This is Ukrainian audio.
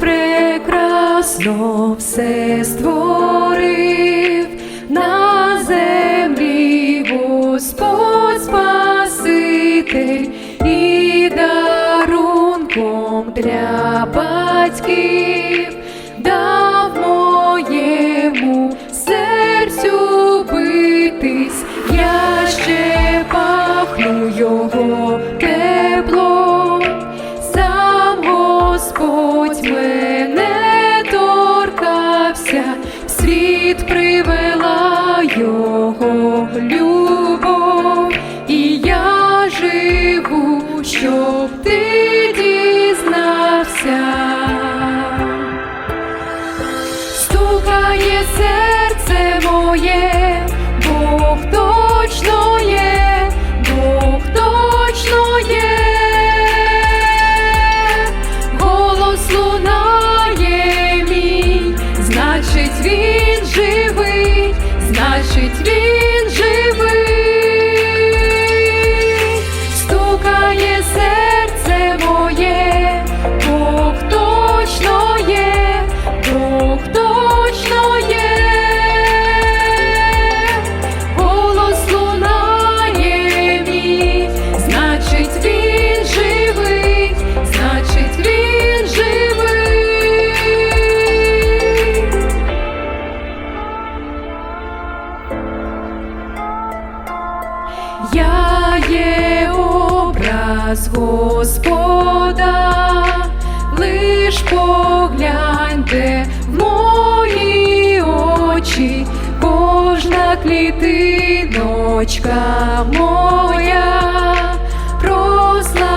прекрасно все створив. На землі Господь Спаситель і дарунком для батьків дав моєму серцю битись, я ще Господь мене торкався, світ привела образ Господа, лиш погляньте в мої очі, кожна клітиночка моя, прославляти